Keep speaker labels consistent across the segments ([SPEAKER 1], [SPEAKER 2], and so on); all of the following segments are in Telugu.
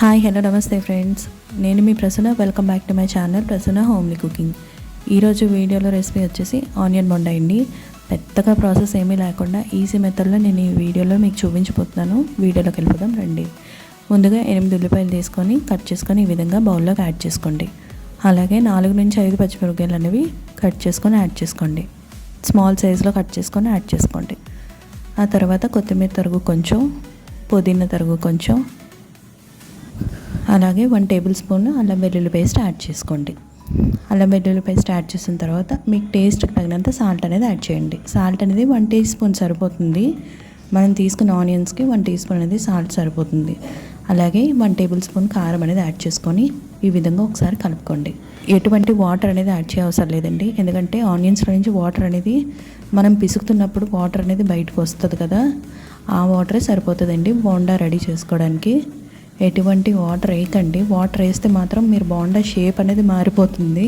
[SPEAKER 1] హాయ్ హలో నమస్తే ఫ్రెండ్స్. నేను మీ Prasanna. Welcome back to my channel Prasanna homely cooking. ఈరోజు వీడియోలో రెసిపీ వచ్చేసి ఆనియన్ బొండ అండి. పెద్దగా ప్రాసెస్ ఏమీ లేకుండా ఈజీ మెథడ్లో నేను ఈ వీడియోలో మీకు చూపించిపోతున్నాను వీడియోలోకి వెళ్ళిపోదాం రండి. ముందుగా ఎనిమిది ఉల్లిపాయలు తీసుకొని కట్ చేసుకొని ఈ విధంగా బౌల్లోకి యాడ్ చేసుకోండి. అలాగే నాలుగు నుంచి ఐదు పచ్చిమిరపకాయలు అనేవి కట్ చేసుకొని యాడ్ చేసుకోండి. స్మాల్ సైజులో కట్ చేసుకొని యాడ్ చేసుకోండి. ఆ తర్వాత కొత్తిమీర తరుగు కొంచెం పుదీనా తరుగు కొంచెం అలాగే వన్ టేబుల్ స్పూన్ అల్లం వెల్లుల్లి పేస్ట్ యాడ్ చేసుకోండి. అల్లం వెల్లుల్లి పేస్ట్ యాడ్ చేసిన తర్వాత మీకు టేస్ట్కి తగినంత సాల్ట్ అనేది యాడ్ చేయండి. సాల్ట్ అనేది వన్ టీ స్పూన్ సరిపోతుంది. మనం తీసుకున్న ఆనియన్స్కి వన్ టీ స్పూన్ అనేది సాల్ట్ సరిపోతుంది. అలాగే వన్ టేబుల్ స్పూన్ కారం అనేది యాడ్ చేసుకొని ఈ విధంగా ఒకసారి కలుపుకోండి. ఎటువంటి వాటర్ అనేది యాడ్ చేయవసరం లేదండి. ఎందుకంటే ఆనియన్స్లో నుంచి వాటర్ అనేది మనం పిసుకుతున్నప్పుడు వాటర్ అనేది బయటకు వస్తుంది కదా. ఆ వాటరే సరిపోతుందండి. బోండా రెడీ చేసుకోవడానికి. ఎటువంటి వాటర్ వేయకండి. వాటర్ వేస్తే మాత్రం మీరు బోండా షేప్ అనేది మారిపోతుంది.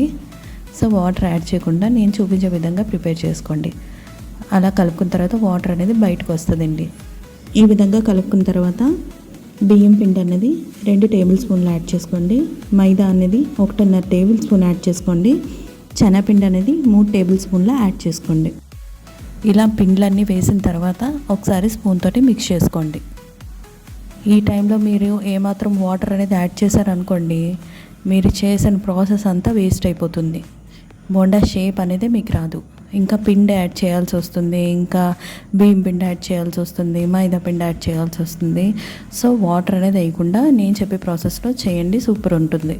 [SPEAKER 1] సో వాటర్ యాడ్ చేయకుండా నేను చూపించే విధంగా ప్రిపేర్ చేసుకోండి. అలా కలుపుకున్న తర్వాత వాటర్ అనేది బయటకు వస్తుందండి. ఈ విధంగా కలుపుకున్న తర్వాత బియ్యం పిండి అనేది రెండు టేబుల్ స్పూన్లు యాడ్ చేసుకోండి. మైదా అనేది ఒకటిన్నర టేబుల్ స్పూన్ యాడ్ చేసుకోండి. శనగపిండి అనేది మూడు టేబుల్ స్పూన్ల యాడ్ చేసుకోండి. ఇలా పిండ్లన్నీ వేసిన తర్వాత ఒకసారి స్పూన్ తోటి మిక్స్ చేసుకోండి. ఈ టైంలో మీరు ఏమాత్రం వాటర్ అనేది యాడ్ చేశారనుకోండి మీరు చేసిన ప్రాసెస్ అంతా వేస్ట్ అయిపోతుంది. బొండా షేప్ అనేది మీకు రాదు. ఇంకా పిండి యాడ్ చేయాల్సి వస్తుంది ఇంకా బియ్యం పిండి యాడ్ చేయాల్సి వస్తుంది మైదా పిండి యాడ్ చేయాల్సి వస్తుంది. సో వాటర్ అనేది వేయకుండా నేను చెప్పే ప్రాసెస్లో చేయండి సూపర్ ఉంటుంది.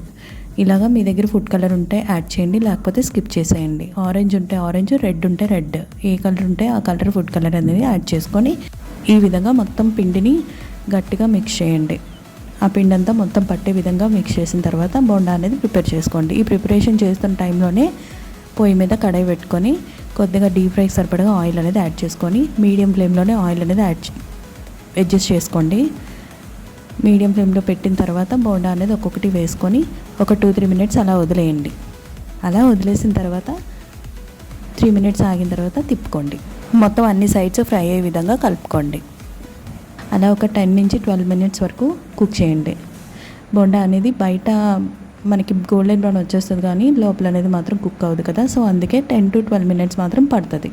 [SPEAKER 1] ఇలాగా మీ దగ్గర ఫుడ్ కలర్ ఉంటే యాడ్ చేయండి లేకపోతే స్కిప్ చేసేయండి. ఆరెంజ్ ఉంటే ఆరెంజ్ రెడ్ ఉంటే రెడ్. ఏ కలర్ ఉంటే ఆ కలర్ ఫుడ్ కలర్ అనేది యాడ్ చేసుకొని ఈ విధంగా మొత్తం పిండిని గట్టిగా మిక్స్ చేయండి. ఆ పిండి అంతా మొత్తం పట్టే విధంగా మిక్స్ చేసిన తర్వాత బోండా అనేది ప్రిపేర్ చేసుకోండి. ఈ ప్రిపరేషన్ చేస్తున్న టైంలోనే పొయ్యి మీద కడాయి పెట్టుకొని కొద్దిగా డీప్ ఫ్రైకి సరిపడగా ఆయిల్ అనేది యాడ్ చేసుకొని మీడియం ఫ్లేమ్లోనే ఆయిల్ అనేది యాడ్ అడ్జస్ట్ చేసుకోండి. మీడియం ఫ్లేమ్లో పెట్టిన తర్వాత బోండా అనేది ఒక్కొక్కటి వేసుకొని ఒక టూ త్రీ మినిట్స్ అలా వదిలేయండి. అలా వదిలేసిన తర్వాత త్రీ మినిట్స్ ఆగిన తర్వాత తిప్పుకోండి. మొత్తం అన్ని సైడ్స్ ఫ్రై అయ్యే విధంగా కలుపుకోండి. అలా ఒక టెన్ నుంచి ట్వెల్వ్ మినిట్స్ వరకు కుక్ చేయండి. బొండా అనేది బయట మనకి గోల్డెన్ బ్రౌన్ వచ్చేస్తుంది కానీ లోపల అనేది మాత్రం కుక్ అవ్వదు కదా. సో అందుకే టెన్ టు ట్వెల్వ్ మినిట్స్ మాత్రం పడుతుంది.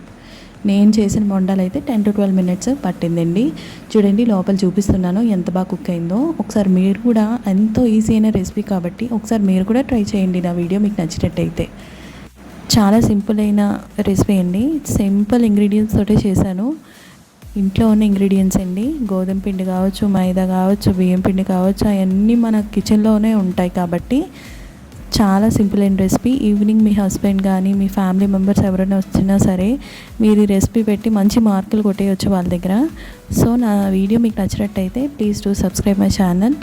[SPEAKER 1] నేను చేసిన బొండాలు అయితే టెన్ టు ట్వెల్వ్ మినిట్స్ పట్టిందండి. చూడండి లోపల చూపిస్తున్నాను ఎంత బాగా కుక్ అయిందో. ఒకసారి మీరు కూడా ఎంతో ఈజీ అయిన రెసిపీ కాబట్టి ఒకసారి మీరు కూడా ట్రై చేయండి నా వీడియో మీకు నచ్చినట్టయితే. చాలా సింపుల్ అయిన రెసిపీ అండి. సింపుల్ ఇంగ్రీడియంట్స్ తోటే చేశాను. ఇంట్లో ఉన్న ఇంగ్రీడియంట్స్ అండి. గోధుమ పిండి కావచ్చు మైదా కావచ్చు బియ్యం పిండి కావచ్చు అవన్నీ మన కిచెన్లోనే ఉంటాయి కాబట్టి చాలా సింపుల్ అయిన రెసిపీ ఈవినింగ్ మీ హస్బెండ్ కానీ మీ ఫ్యామిలీ మెంబర్స్ ఎవరైనా వచ్చినా సరే మీరు ఈ రెసిపీ పెట్టి మంచి మార్కులు కొట్టేయచ్చు వాళ్ళ దగ్గర. సో నా వీడియో మీకు నచ్చినట్టయితే please do subscribe my channel